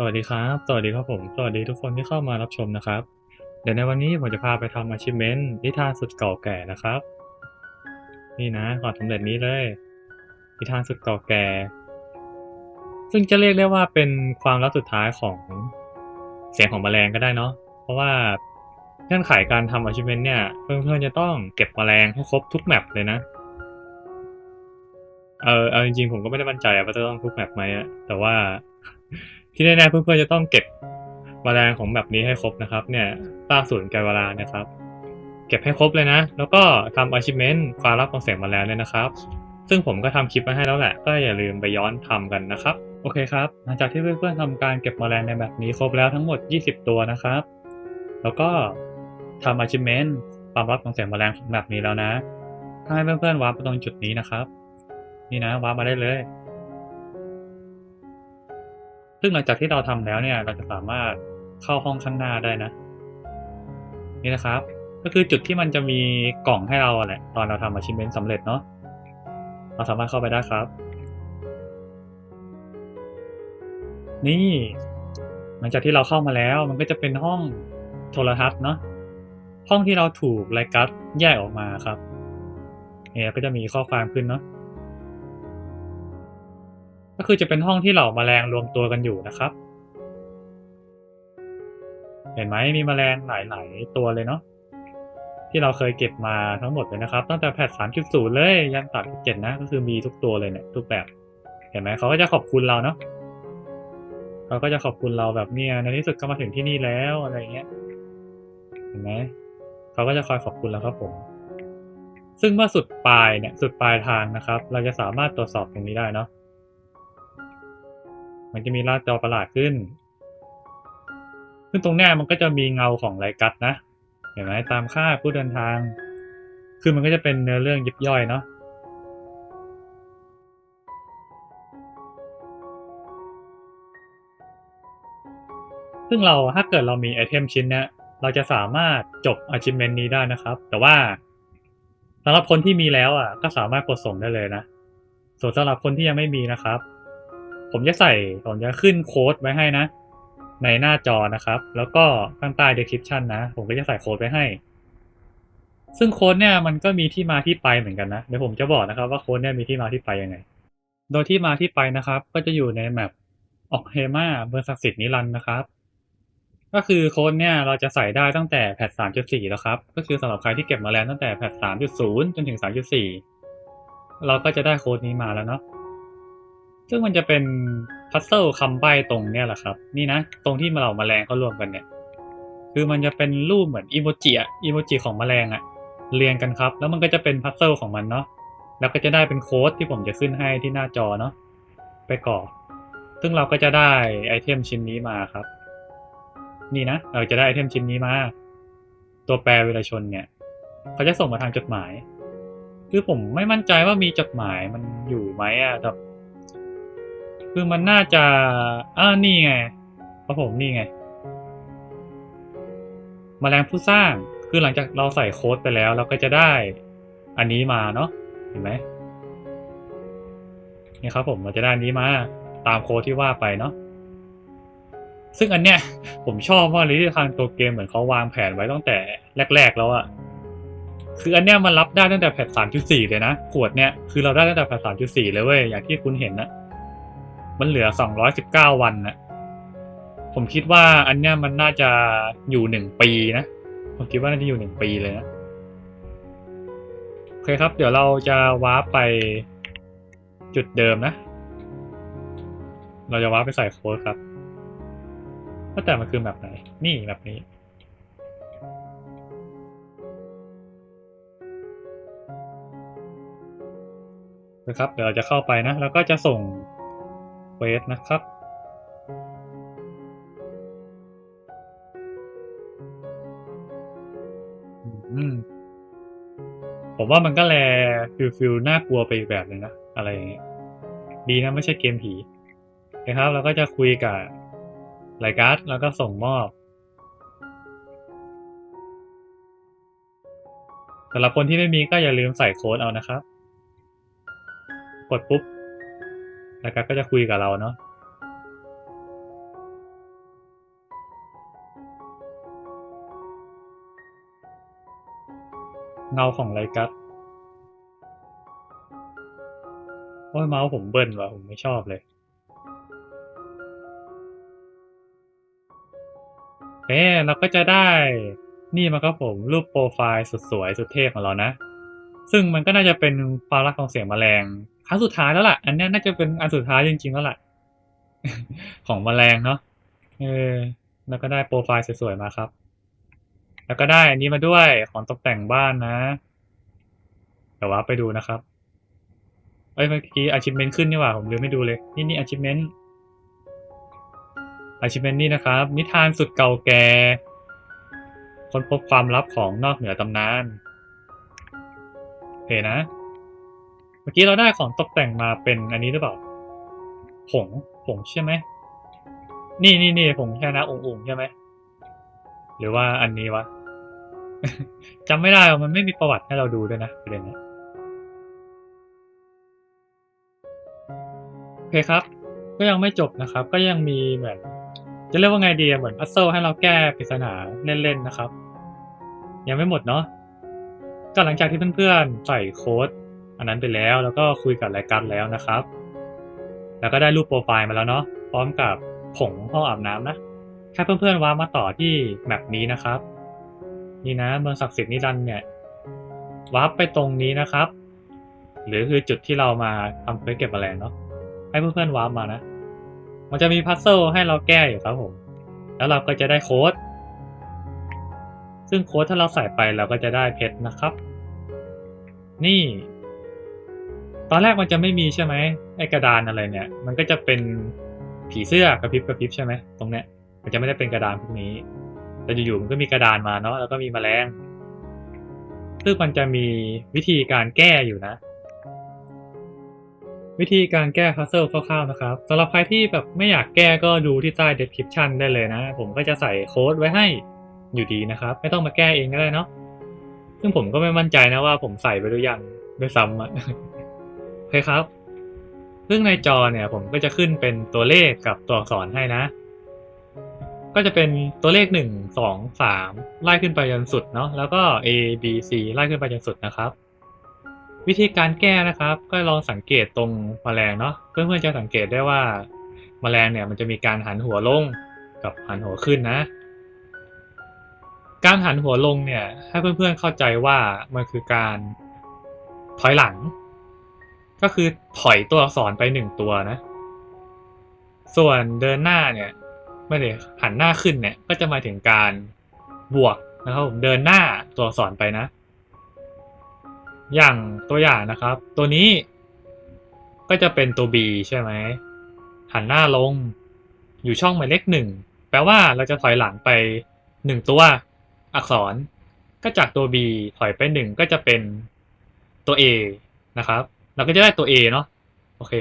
สวัสดีครับ สวัสดีครับผม สวัสดีทุกคนที่เข้ามารับชมนะครับ เดี๋ยวในวันนี้ผมจะพาไปทำ achievement นิทานสุดเก่าแก่นะครับ นี่นะก่อนสำเร็จนี้เลย นิทานสุดเก่าแก่ ซึ่งจะเรียกได้ว่าเป็นความลับสุดท้ายของเสียงของแมลงก็ได้เนาะ เพราะว่าเงื่อนไขการทำ achievement เนี่ยเพื่อนๆจะต้องเก็บแมลงให้ครบทุกแมปเลยนะ เออเอาจริงๆผมก็ไม่ได้มั่นใจว่าจะต้องทุกแมปไหมอะแต่ว่า ที่แน่ๆเพื่อนๆจะต้องเก็บแมลงของแบบนี้ให้ครบนะครับ เนี่ยสร้างศูนย์การเวลานะครับ เก็บให้ครบเลยนะ แล้วก็ทำ achievement ความลับของเสียงแมลงเนี่ยนะครับ ซึ่งผมก็ทำคลิปมาให้แล้วแหละ ก็อย่าลืมไปย้อนทำกันนะครับ โอเคครับ หลังจากที่เพื่อนๆทำการเก็บแมลงในแบบนี้ครบแล้วทั้งหมด 20 ตัวนะครับ แล้วก็ทำ achievement ความลับของเสียงแมลงของแบบนี้แล้วนะ ถ้าให้เพื่อนๆวาร์ปไปตรงจุดนี้นะครับ นี่นะวาร์ปมาได้เลย ซึ่งหลังจากที่เราทำแล้วเนี่ย เราจะสามารถเข้าห้องข้างหน้าได้นะ นี่นะครับ ก็คือจุดที่มันจะมีกล่องให้เราแหละ ตอนเราทำ achievement สำเร็จเนาะเราสามารถเข้าไปได้ครับ นี่หลังจากที่เราเข้ามาแล้ว มันก็จะเป็นห้องโทรทัศน์เนาะห้องที่เราถูกไลกัสแยกออกมาครับเนี่ยก็จะมีข้อความขึ้นเนาะ ก็คือจะเป็นห้องที่เหล่าแมลงรวมตัวกันอยู่นะครับ เห็นไหมมีแมลงหลาย ๆ ตัวเลยเนาะที่เราเคยเก็บมาทั้งหมดเลยนะครับตั้งแต่แพท3.0เลยยัน3.7นะก็คือมีทุกตัวเลยเนี่ยทุกแบบ เห็นไหมเขาก็จะขอบคุณเราเนาะเขาก็จะขอบคุณเราแบบเนี่ยในที่สุดก็มาถึงที่นี่แล้วอะไรเงี้ยเห็นไหมเขาก็จะคอยขอบคุณเราครับผม ซึ่งเมื่อสุดปลายเนี่ยสุดปลายทางนะครับ เราจะสามารถตรวจสอบตรงนี้ได้เนาะ มันจะมีหน้าจอประหลาดขึ้น ซึ่งตรงเนี้ยมันก็จะมีเงาของไลกัสนะ เห็นไหมตามค่าผู้เดินทาง คือมันก็จะเป็นเนื้อเรื่องยิบย่อยเนาะซึ่งเราถ้าเกิดเรามีไอเทมชิ้นเนี้ยเราจะสามารถจบ achievement นี้ได้นะครับ แต่ว่าสำหรับคนที่มีแล้วอะ ก็สามารถกดส่งได้เลยนะ ส่วนสำหรับคนที่ยังไม่มีนะครับ ผมจะใส่ผมจะขึ้นโค้ดไว้ให้นะ ในหน้าจอนะครับ แล้วก็ข้างใต้ description นะ ผมก็จะใส่โค้ดไว้ให้ ซึ่งโค้ดเนี่ยมันก็มีที่มาที่ไปเหมือนกันนะ เดี๋ยวผมจะบอกนะครับว่าโค้ดเนี่ยมีที่มาที่ไปยังไง โดยที่มาที่ไปนะครับ ก็จะอยู่ในแมปออกเฮมาเบอร์ศักดิ์สิทธิ์นิรันด์นะครับ ก็คือโค้ดเนี่ยเราจะใส่ได้ตั้งแต่แพท3.4แล้วครับ ก็คือสำหรับใครที่เก็บมาแล้วตั้งแต่แพท3.0จนถึง3.4เราก็จะได้โค้ดนี้มาแล้วเนาะ ซึ่งมันจะเป็นพัซเซิลคำใบ้ตรงเนี่ยแหละครับ นี่นะ ตรงที่มาเหล่าแมลงเขารวมกันเนี่ย คือมันจะเป็นรูปเหมือนอีโมจิอะอีโมจิของแมลงอะเรียงกันครับ แล้วมันก็จะเป็นพัซเซิลของมันเนาะแล้วก็จะได้เป็นโค้ดที่ผมจะขึ้นให้ที่หน้าจอเนาะไปก่อ ซึ่งเราก็จะได้ไอเทมชิ้นนี้มาครับ นี่นะ เราจะได้ไอเทมชิ้นนี้มา ตัวแปรเวลาชนเนี่ย เขาจะส่งมาทางจดหมาย คือผมไม่มั่นใจว่ามีจดหมายมันอยู่ไหมอะแต่ คือมันน่าจะอ่านี่ไงเพราะผมนี่ไงมแมลงผู้สร้างคือหลังจากเราใส่โค้ดไปแล้ว เราก็จะได้อันนี้มาเนาะเห็นไหมนี่ครับผมเราจะได้อันนี้มาตามโค้ดที่ว่าไปเนาะซึ่งอันเนี้ยผมชอบมากเลยที่ทางตัวเกมเหมือนเขาวางแผนไว้ตั้งแต่แรก ๆ แล้วอะคืออันเนี้ยมันรับได้ตั้งแต่แพท3.4เลยนะขวดเนี้ยคือเราได้ตั้งแต่แพท3.4เลยเว้ยอย่างที่คุณเห็นนะ มันเหลือ219วันนะผมคิดว่าอันเนี้ยมันน่าจะอยู่หนึ่งปีนะ ผมคิดว่าน่าจะอยู่หนึ่งปีเลยนะโอเคครับ เดี๋ยวเราจะวาร์ปไปจุดเดิมนะ เราจะวาร์ปไปใส่โค้ดครับว่าแต่มันคือแบบไหน นี่แบบนี้นะครับเดี๋ยวเราจะเข้าไปนะ แล้วก็จะส่ง เวสนะครับ อืม ผมว่ามันก็แลฟิลฟิลน่ากลัวไปอีกแบบเลยนะ อะไรอย่างเงี้ย ดีนะไม่ใช่เกมผีนะครับ เราก็จะคุยกับไลการ์ดแล้วก็ส่งมอบสำหรับคนที่ไม่มีก็อย่าลืมใส่โค้ดเอานะครับ กดปุ๊บ แล้วก็จะคุยกับเราเนาะเงาของไรกัสโอ้ยเมาส์ผมเบิ้นว่ะผมไม่ชอบเลยเอ๊เราก็จะได้นี่มันก็ผมรูปโปรไฟล์สุดสวยสุดเท่ของเรานะ ซึ่งมันก็น่าจะเป็นความรักของเสียงแมลง ครั้งสุดท้ายแล้วล่ะ อันนี้น่าจะเป็นอันสุดท้ายจริงๆแล้วล่ะ ของแมลงเนาะเออแล้วก็ได้โปรไฟล์สวยๆมาครับ แล้วก็ได้อันนี้มาด้วยของตกแต่งบ้านนะเดี๋ยวว่าไปดูนะครับ เอ้ยเมื่อกี้ achievement ขึ้นนี่หว่า ผมลืมไม่ดูเลย นี่นี่ achievement achievement นี่นะครับ นิทานสุดเก่าแก่ค้นพบความลับของนอกเหนือตำนานโอเคนะ มื่อกี้เราได้ของตกแต่งมาเป็นอันนี้หรือเปล่า ผง ผงใช่ไหม นี่นี่นี่ผงแค่นะองค์ๆใช่ไหม หรือว่าอันนี้วะจำไม่ได้ว่ามันไม่มีประวัติให้เราดูด้วยนะประเด็นนี้โอเคครับ ก็ยังไม่จบนะครับ ก็ยังมีเหมือน จะเรียกว่าไงดีเหมือนพัซเซิลให้เราแก้ปริศนาเล่นๆนะครับ ยังไม่หมดเนาะก็หลังจากที่เพื่อนๆใส่โค้ด อันนั้นไปแล้วแล้วก็คุยกับรายการแล้วนะครับ แล้วก็ได้รูปโปรไฟล์มาแล้วเนาะพร้อมกับผงห้องอาบน้ำนะแค่เพื่อนๆว้ามาต่อที่แมปนี้นะครับ นี่นะเมืองศักดิ์สิทธิ์นิรันดร์เนี่ยว้าร์ปไปตรงนี้นะครับ หรือคือจุดที่เรามาทำเควสเก็บแมลงเนาะให้เพื่อนๆว้าร์ปมานะ มันจะมีพัซเซิลให้เราแก้อยู่ครับผม แล้วเราก็จะได้โค้ดซึ่งโค้ดถ้าเราใส่ไปเราก็จะได้เพชรนะครับ นี่ ตอนแรกมันจะไม่มีใช่ไหมไอกระดานอะไรเนี่ย มันก็จะเป็นผีเสื้อกระพริบกระพริบใช่ไหมตรงเนี้ย มันจะไม่ได้เป็นกระดานพวกนี้ แต่อยู่ๆมันก็มีกระดานมาเนาะแล้วก็มีแมลงซึ่งมันจะมีวิธีการแก้อยู่นะ วิธีการแก้พัซเซิลคร่าวๆนะครับสำหรับใครที่แบบไม่อยากแก้ก็ดูที่ใต้ description ได้เลยนะ ผมก็จะใส่โค้ดไว้ให้อยู่ดีนะครับ ไม่ต้องมาแก้เองก็ได้เนาะซึ่งผมก็ไม่มั่นใจนะว่าผมใส่ไปหรือยังด้วยซ้ำอะ เคครับ ซึ่งในจอเนี่ยผมก็จะขึ้นเป็นตัวเลขกับตัวอักษรให้นะ ก็จะเป็นตัวเลขหนึ่งสองสามไล่ขึ้นไปจนสุดเนาะแล้วก็ A B C ไล่ขึ้นไปจนสุดนะครับ วิธีการแก้นะครับ ก็ลองสังเกตตรงแมลงเนาะเพื่อนๆจะสังเกตได้ว่าแมลงเนี่ยมันจะมีการหันหัวลงกับหันหัวขึ้นนะ การหันหัวลงเนี่ยให้เพื่อนๆเข้าใจว่ามันคือการถอยหลัง ก็คือถอยตัวอักษรไปหนึ่งตัวนะ ส่วนเดินหน้าเนี่ยไม่ได้หันหน้าขึ้นเนี่ย ก็จะมาถึงการบวกนะครับผมเดินหน้าตัวอักษรไปนะ อย่างตัวอย่างนะครับ ตัวนี้ก็จะเป็นตัว B ใช่ไหมหันหน้าลงอยู่ช่องหมายเลขหนึ่งแปลว่าเราจะถอยหลังไปหนึ่งตัวอักษร ก็จากตัว B ถอยไปหนึ่งก็จะเป็นตัว A นะครับ เราก็จะได้ตัว A เนาะโอเค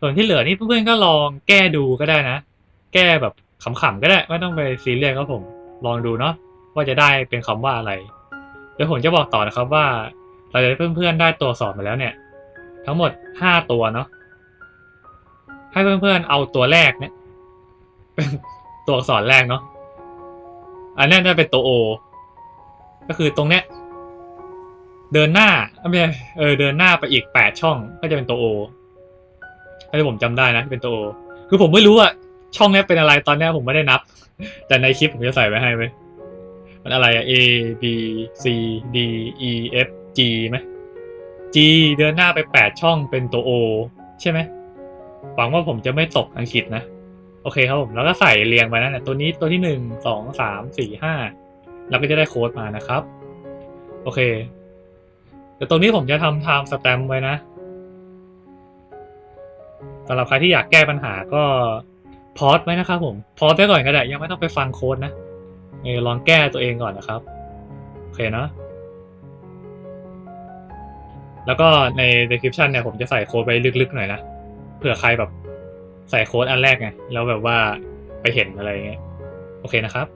ส่วนที่เหลือนี่เพื่อนๆก็ลองแก้ดูก็ได้นะ แก้แบบขำๆก็ได้ไม่ต้องไปซีเรียสครับผมลองดูเนาะว่าจะได้เป็นคำว่าอะไรเดี๋ยวผมจะบอกต่อนะครับว่า เราจะเพื่อนๆได้ตัวสอบมาแล้วเนี่ย ทั้งหมดห้าตัวเนาะให้เพื่อนๆเอาตัวแรกเนี่ยเป็นตัวอักษรแรกเนาะอันนี้จะเป็นตัว O ก็คือตรงเนี้ย เดินหน้าไม่ใช่เออเดินหน้าไปอีกแปดช่องก็จะเป็นตัว O ถ้าที่ผมจำได้นะเป็นตัว O คือผมไม่รู้อะช่องนี้เป็นอะไรตอนนี้ผมไม่ได้นับ แต่ในคลิปผมจะใส่ไว้ให้ไหมมันอะไรอะ A B C D E F G ไหม G เดินหน้าไปแปดช่องเป็นตัว O ใช่ไหมหวังว่าผมจะไม่ตกอังกฤษนะ โอเคครับผมแล้วก็ใส่เรียงไปนั่นแหละตัวนี้ตัวที่หนึ่งสองสามสี่ห้าเราก็จะได้โค้ดมานะครับ โอเค แต่ตรงนี้ผมจะทำ time stamp ไว้นะสำหรับใครที่อยากแก้ปัญหาก็พอสไว้นะครับผมพอสไว้ก่อนก็ได้ยังไม่ต้องไปฟังโค้ดนะเออลองแก้ตัวเองก่อนนะครับโอเคเนอะแล้วก็ใน description เนี่ยผมจะใส่โค้ดไปลึกๆหน่อยนะเผื่อใครแบบใส่โค้ดอันแรกไงแล้วแบบว่าไปเห็นอะไรเงี้ยโอเคนะครับ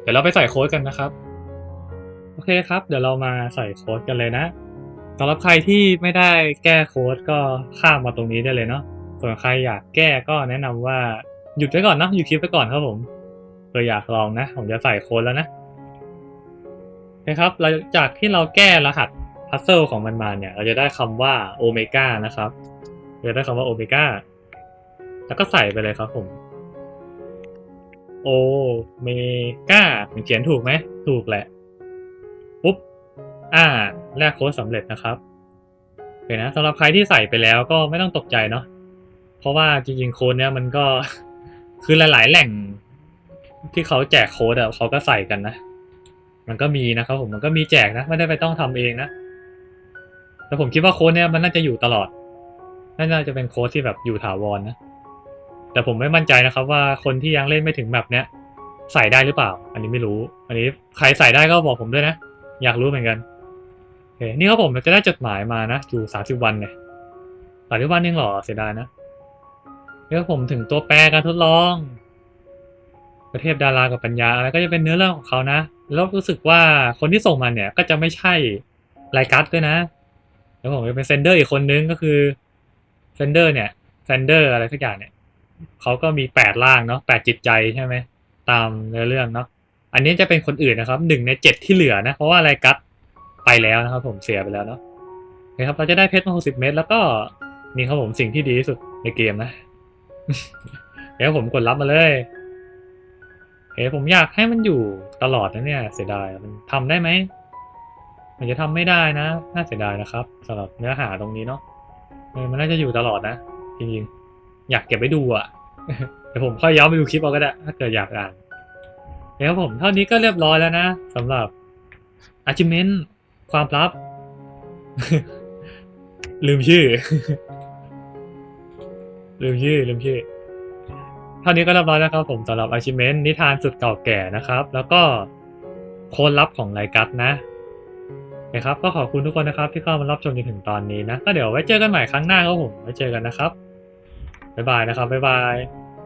เดี๋ยวเราไปใส่โค้ดกันนะครับ โอเคครับ เดี๋ยวเรามาใส่โค้ดกันเลยนะสำหรับใครที่ไม่ได้แก้โค้ดก็ข้ามมาตรงนี้ได้เลยเนาะส่วนใครอยากแก้ก็แนะนำว่าหยุดไว้ก่อนนะหยุดคลิปไว้ก่อนครับผมเผื่ออยากลองนะ ผมจะใส่โค้ดแล้วนะนะครับเราจากที่เราแก้รหัสพัซเซิลของมันมาเนี่ย เราจะได้คำว่าโอเมก้านะครับเราจะได้คำว่าโอเมก้าแล้วก็ใส่ไปเลยครับผมโอเมก้าผมเขียนถูกไหม ถูกแหละ อ่า แลกโค้ดสำเร็จนะครับโอเคนะสำหรับใครที่ใส่ไปแล้วก็ไม่ต้องตกใจเนาะเพราะว่าจริงๆโค้ดเนี้ยมันก็คือหลายๆแหล่งที่เขาแจกโค้ดอะเขาก็ใส่กันนะ มันก็มีนะครับผมมันก็มีแจกนะ ไม่ได้ไปต้องทำเองนะแต่ผมคิดว่าโค้ดเนี้ยมันน่าจะอยู่ตลอด น่าจะเป็นโค้ดที่แบบอยู่ถาวรนะแต่ผมไม่มั่นใจนะครับ ว่าคนที่ยังเล่นไม่ถึงแบบเนี้ยใส่ได้หรือเปล่า อันนี้ไม่รู้ อันนี้ใครใส่ได้ก็บอกผมด้วยนะ อยากรู้เหมือนกัน เคนี่ครับผมจะได้จดหมายมานะอยู่สามสิบวันเนี่ยสามสิบวันยังหรอเสียดายนะนี่ครับผมถึงตัวแปรการทดลอง ประเทศดารากับปัญญาอะไรก็จะเป็นเนื้อเรื่องของเขานะ แล้วรู้สึกว่าคนที่ส่งมาเนี่ยก็จะไม่ใช่ไลกัสด้วยนะแล้วผมจะเป็นเซนเดอร์อีกคนนึงก็คือเซนเดอร์เนี่ยเซนเดอร์อะไรสักอย่างเนี่ยเขาก็มีแปดล่างเนาะแปดจิตใจใช่ไหมตามเนื้อเรื่องเนาะอันนี้จะเป็นคนอื่นนะครับหนึ่งในเจ็ดที่เหลือนะ เพราะว่าไลกัส ไปแล้วนะครับ ผมเสียไปแล้วเนาะโอเคครับเราจะได้เพชรมาหกสิบเม็ดแล้วก็นี่ครับผมสิ่งที่ดีที่สุดในเกมนะเดี๋ยวผมกดรับมาเลยเฮ้ผมอยากให้มันอยู่ตลอดนะเนี่ย เสียดายมันทำได้ไหมมันจะทำไม่ได้นะ น่าเสียดายนะครับสำหรับเนื้อหาตรงนี้เนาะเออมันน่าจะอยู่ตลอดนะจริงๆอยากเก็บไว้ดูอะเดี๋ยวผมค่อยย้อนไปดูคลิปเอาก็ได้ถ้าเกิดอยากอ่านแล้วผมเท่านี้ก็เรียบร้อยแล้วนะสำหรับ achievement ความลับ ลืมชื่อ ลืมชื่อ ลืมชื่อเท่านี้ก็เรียบร้อยแล้วครับผมสำหรับ achievement นิทานสุดเก่าแก่นะครับ แล้วก็โค้ดลับของไลกัสนะโอเคครับก็ขอบคุณทุกคนนะครับที่เข้ามารับชมจนถึงตอนนี้นะ ก็เดี๋ยวไว้เจอกันใหม่ครั้งหน้าครับผมไว้เจอกันนะครับบ๊ายบายนะครับบ๊ายบาย